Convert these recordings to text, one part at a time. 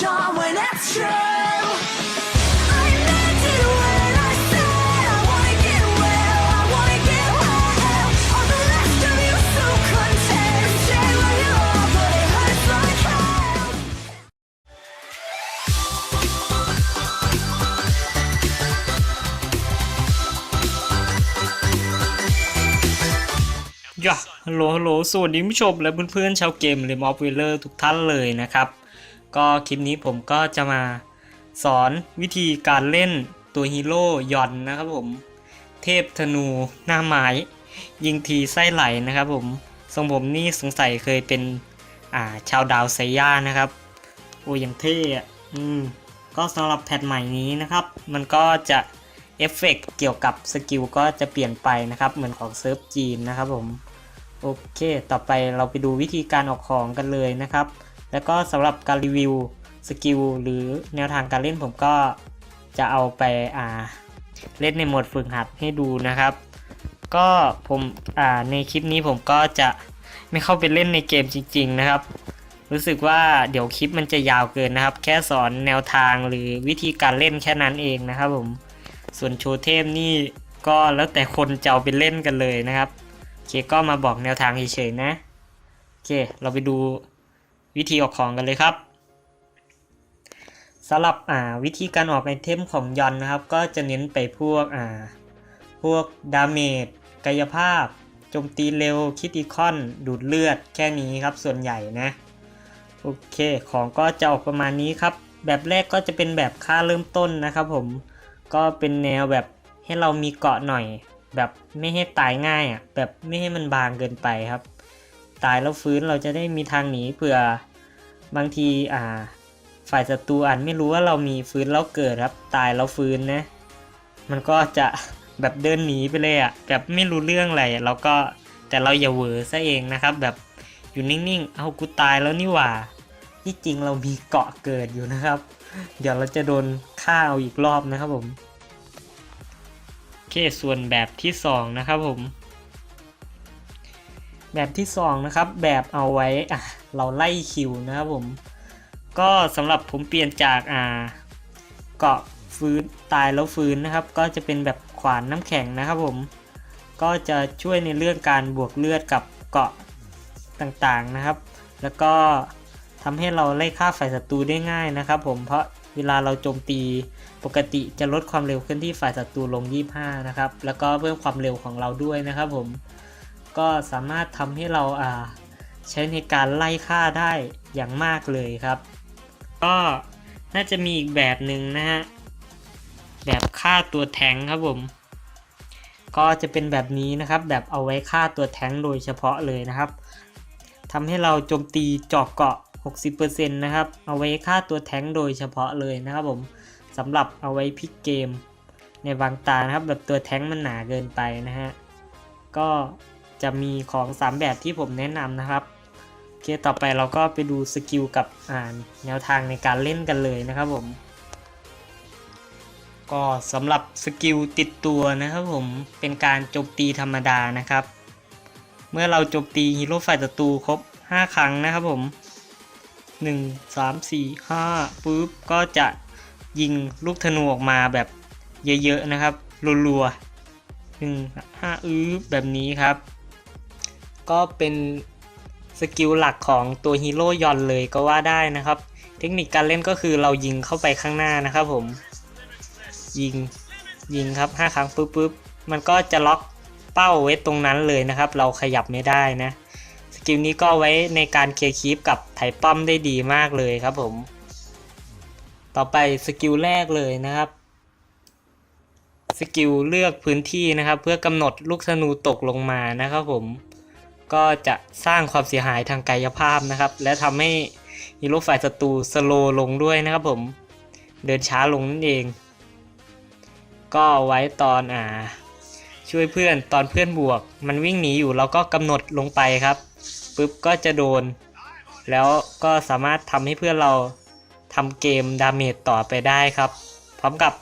charm when it's true. I meant it when I said I wanna get well, I wanna get well. All the rest of you so content. Say what you are, but it hurts like hell. ยะฮัลโหลฮัลโหลสวัสดีผู้ชมและเพื่อนๆชาวเกมเลมอฟวิลเลอร์ทุกท่านเลยนะครับ ก็คลิปนี้ผมก็จะมาสอนวิธีการเล่นตัวฮีโร่ยอนนะครับผม เทพธนูหน้าไม้ยิงทีไส้ไหลนะครับผมทรงผมนี่สงสัยเคยเป็นอ่าชาวดาวไซย่านะครับ โอ้ยังเท่อะอืมก็สำหรับแพทใหม่นี้นะครับ มันก็จะเอฟเฟกต์เกี่ยวกับสกิลก็จะเปลี่ยนไปนะครับ เหมือนของเซิร์ฟจีนนะครับผม โอเค ต่อไปเราไปดูวิธีการออกของกันเลยนะครับ แล้วก็สำหรับการรีวิวสกิลหรือแนวทางการเล่นผมก็จะเอาไปอ่าเล่นในโหมดฝึกหัดให้ดูนะครับ ก็ผมอ่าในคลิปนี้ผมก็จะไม่เข้าไปเล่นในเกมจริง ๆ นะครับ รู้สึกว่าเดี๋ยวคลิปมันจะยาวเกินนะครับ แค่สอนแนวทางหรือวิธีการเล่นแค่นั้นเองนะครับผมส่วนโชว์เทพนี่ก็แล้วแต่คนจะเอาไปเล่นกันเลยนะครับโอเคก็มาบอกแนวทางเฉยๆนะโอเคเราไปดู วิธีออกของกันเลยครับสำหรับวิธีการออกไอเทมของยอนนะครับ ก็จะเน้นไปพวกพวกดาเมจกายภาพโจมตีเร็วคิติคอนดูดเลือดแค่นี้ครับส่วนใหญ่นะโอเคของก็จะออกประมาณนี้ครับ แบบแรกก็จะเป็นแบบค่าเริ่มต้นนะครับผมก็เป็นแนวแบบให้เรามีเกาะหน่อย แบบไม่ให้ตายง่ายอะแบบไม่ให้มันบางเกินไปครับ ตายแล้วฟื้นเราจะได้มีทางหนีเผื่อบางทีอ่า ฝ่ายศัตรูอาจไม่รู้ว่าเรามีฟื้นแล้วเกิดครับ ตายแล้วฟื้นนะ มันก็จะแบบเดินหนีไปเลยอะแบบไม่รู้เรื่องอะไรเราก็แต่เราอย่าเวอซะเองนะครับ แบบอยู่นิ่งๆ เอากูตายแล้วนี่หว่า ที่จริงเรามีเกาะเกิดอยู่นะครับ เดี๋ยวเราจะโดนฆ่าเอาอีกรอบนะครับผม โอเคส่วนแบบที่สองนะครับผม แบบที่สองนะครับแบบเอาไว้อะเราไล่คิวนะครับผม ก็สำหรับผมเปลี่ยนจากอ่าเกาะฟื้นตายแล้วฟื้นนะครับ ก็จะเป็นแบบขวานน้ำแข็งนะครับผม ก็จะช่วยในเรื่องการบวกเลือดกับเกาะต่างๆนะครับ แล้วก็ทำให้เราไล่ฆ่าฝ่ายศัตรูได้ง่ายนะครับ ผมเพราะเวลาเราโจมตีปกติจะลดความเร็วขึ้นที่ฝ่ายศัตรูลง 25 นะครับ แล้วก็เพิ่มความเร็วของเราด้วยนะครับผม ก็สามารถทำให้เราอ่าใช้ในการไล่ฆ่าได้อย่างมากเลยครับ ก็น่าจะมีอีกแบบหนึ่งนะฮะ แบบฆ่าตัวแทงครับผม ก็จะเป็นแบบนี้นะครับ แบบเอาไว้ฆ่าตัวแทงโดยเฉพาะเลยนะครับทำให้เราโจมตีเจาะเกาะ 60%นะครับ เอาไว้ฆ่าตัวแทงโดยเฉพาะเลยนะครับผมสำหรับเอาไว้พลิกเกมในบางตานะครับ แบบตัวแทงมันหนาเกินไปนะฮะ ก็ จะมีของ 3 แบบที่ผมแนะนำนะครับโอเคต่อไปเราก็ไปดูสกิลกับอ่านแนวทางในการเล่นกันเลยนะครับผม ก็สำหรับสกิลติดตัวนะครับผมเป็นการโจมตีธรรมดานะครับ เมื่อเราโจมตีฮีโร่ฝ่ายศัตรูครบ 5 ครั้งนะครับผม1 3 4 5ปุ๊บก็จะยิงลูกธนูออกมาแบบเยอะๆนะครับรัวๆหนึ่งห้าอื้อแบบนี้ครับ ก็เป็นสกิลหลักของตัวฮีโร่ยอนเลยก็ว่าได้นะครับ เทคนิคการเล่นก็คือเรายิงเข้าไปข้างหน้านะครับผม ยิงยิงครับ 5 ครั้งปุ๊บปุ๊บมันก็จะล็อกเป้าไว้ตรงนั้นเลยนะครับ เราขยับไม่ได้นะ สกิลนี้ก็ไว้ในการเคลียร์คีปกับไถป้อมได้ดีมากเลยครับผม ต่อไปสกิลแรกเลยนะครับสกิลเลือกพื้นที่นะครับ เพื่อกำหนดลูกธนูตกลงมานะครับผม ก็จะสร้างความเสียหายทางกายภาพนะครับ และทำให้ฮีโร่ฝ่ายศัตรูสโลลงด้วยนะครับผม เดินช้าลงนั่นเอง ก็ไว้ตอนอ่า ช่วยเพื่อนตอนเพื่อนบวก มันวิ่งหนีอยู่เราก็กำหนดลงไปครับปุ๊บก็จะโดน แล้วก็สามารถทำให้เพื่อนเราทำเกมดาเมจต่อไปได้ครับ พร้อมกับ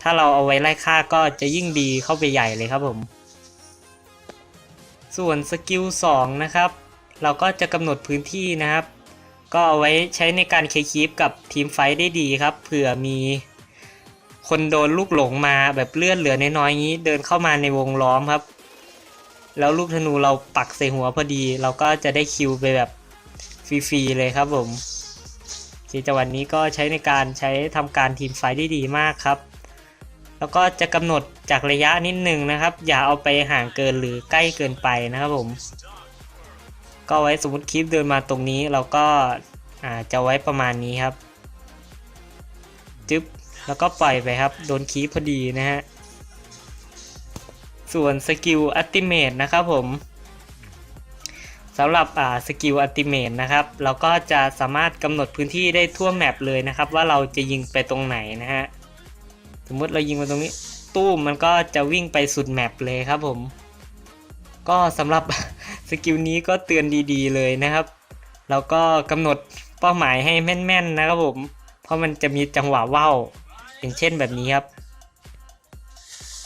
ถ้าเราเอาไว้ไล่ฆ่าก็จะยิ่งดีเข้าไปใหญ่เลยครับผม ส่วนสกิล2นะครับ เราก็จะกำหนดพื้นที่นะครับ ก็เอาไว้ใช้ในการเคลีปกับทีมไฟท์ได้ดีครับ เผื่อมีคนโดนลูกหลงมาแบบเลือดเหลือน้อยๆงี้เดินเข้ามาในวงล้อมครับ แล้วลูกธนูเราปักใส่หัวพอดี เราก็จะได้คิวไปแบบฟรีๆเลยครับผมสีจังหวะนี้ก็ใช้ในการใช้ทำการทีมไฟท์ได้ดีมากครับ แล้วก็จะกำหนดจากระยะนิดหนึ่งนะครับ อย่าเอาไปห่างเกินหรือใกล้เกินไปนะครับผม ก็ไว้สมมติคลิปเดินมาตรงนี้เราก็จะไว้ประมาณนี้ครับจึ๊บแล้วก็ปล่อยไปครับ โดนคีพอดีนะฮะ ส่วนสกิลอัติเมตนะครับผมสำหรับอ่าสกิลอัติเมตนะครับ เราก็จะสามารถกำหนดพื้นที่ได้ทั่วแมปเลยนะครับ ว่าเราจะยิงไปตรงไหนนะฮะ สมมติเรายิงไปตรงนี้ ตู้มมันก็จะวิ่งไปสุดแมปเลยครับผม ก็สำหรับสกิลนี้ก็เตือนดีๆเลยนะครับแล้วก็กำหนดเป้าหมายให้แม่นๆนะครับผม เพราะมันจะมีจังหวะว่าวอย่างเช่นแบบนี้ครับ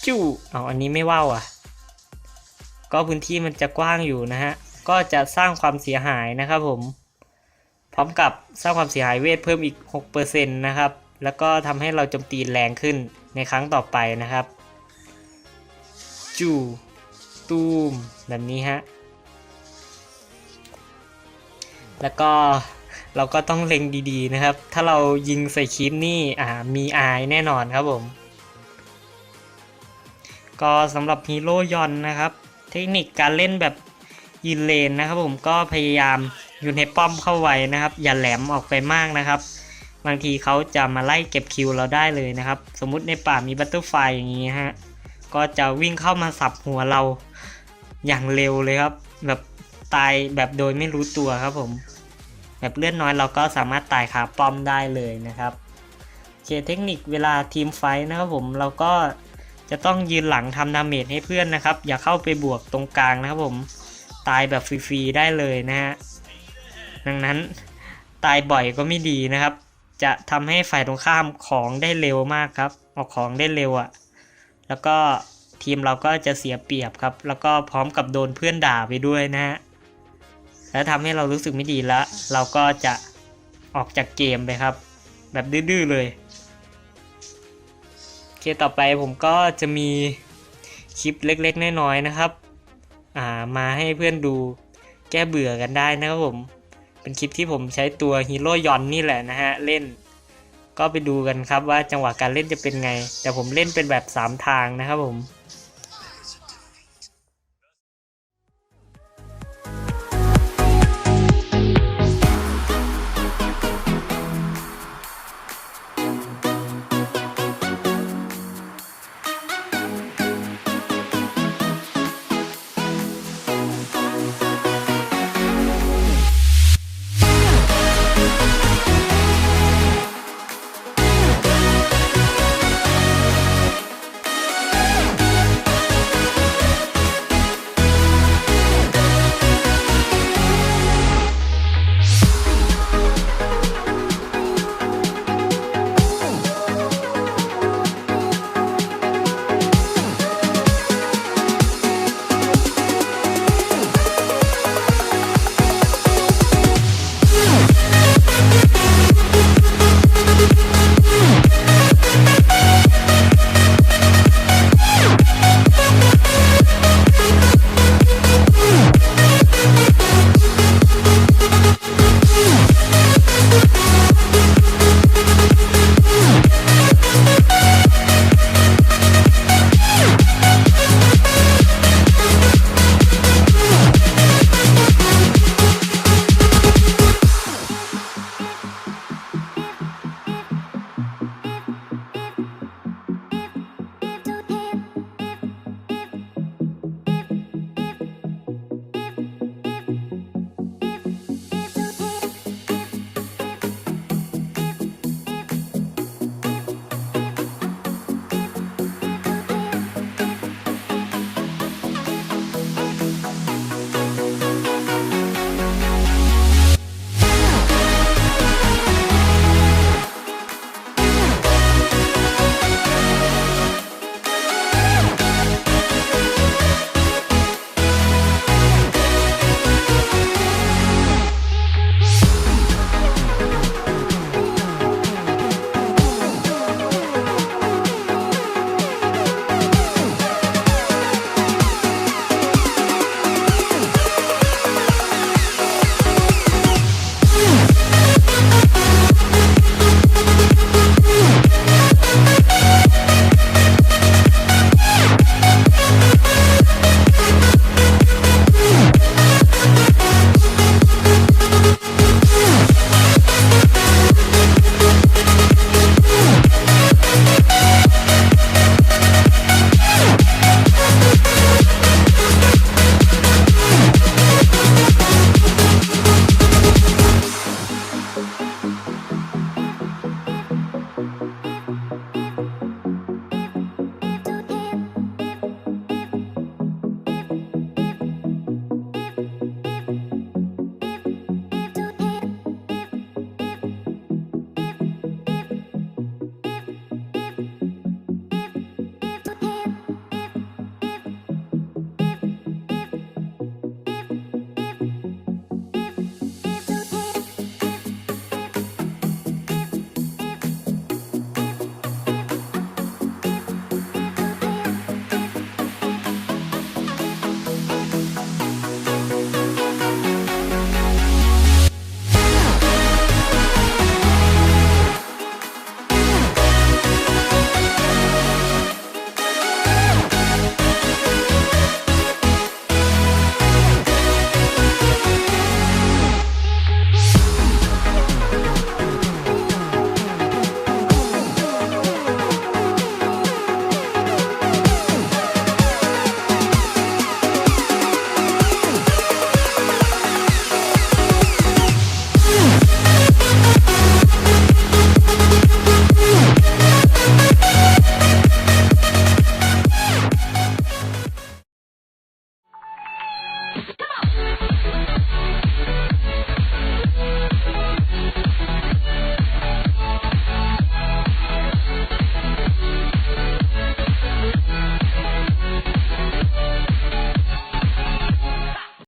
จู้เอาอันนี้ไม่ว่าวอะ ก็พื้นที่มันจะกว้างอยู่นะฮะ ก็จะสร้างความเสียหายนะครับผม พร้อมกับสร้างความเสียหายเวทเพิ่มอีก 6%นะครับ แล้วก็ทำให้เราโจมตีแรงขึ้นในครั้งต่อไปนะครับ จูตูมแบบนี้ฮะ แล้วก็เราก็ต้องเล็งดีๆนะครับ ถ้าเรายิงใส่คลิปนี่อ่ามีอายแน่นอนครับผม ก็สำหรับฮีโร่ยอนนะครับ เทคนิคการเล่นแบบยืนเลนนะครับผมก็พยายามอยู่ในป้อมเข้าไว้นะครับ อย่าแหลมออกไปมากนะครับ บางทีเขาจะมาไล่เก็บคิวเราได้เลยนะครับ สมมุติในป่ามีบัตเตอร์ไฟอย่างนี้ฮะ ก็จะวิ่งเข้ามาสับหัวเราอย่างเร็วเลยครับ แบบตายแบบโดยไม่รู้ตัวครับผม แบบเลือดน้อยเราก็สามารถตายขาป้อมได้เลยนะครับเคเทคนิคเวลาทีมไฟนะครับผมเราก็จะต้องยืนหลังทำดาเมจให้เพื่อนนะครับ อย่าเข้าไปบวกตรงกลางนะครับผมตายแบบฟรีๆได้เลยนะฮะดังนั้นตายบ่อยก็ไม่ดีนะครับ จะทำให้ฝ่ายตรงข้ามของได้เร็วมากครับออกของได้เร็วอะ่ะ แล้วก็ทีมเราก็จะเสียเปรียบครับ แล้วก็พร้อมกับโดนเพื่อนด่าไปด้วยนะฮะแล้วทำให้เรารู้สึกไม่ดีแล้วเราก็จะออกจากเกมไปครับ แบบดื้อๆเลยโอเคต่อไปผมก็จะมีคลิปเล็กๆน้อยๆนะครับ อ่ามาให้เพื่อนดูแก้เบื่อกันได้นะครับผม เป็นคลิปที่ผมใช้ตัวฮีโร่ยอนนี่แหละนะฮะ เล่น ก็ไปดูกันครับว่าจังหวะการเล่นจะเป็นไง แต่ผมเล่นเป็นแบบ 3 ทางนะครับผม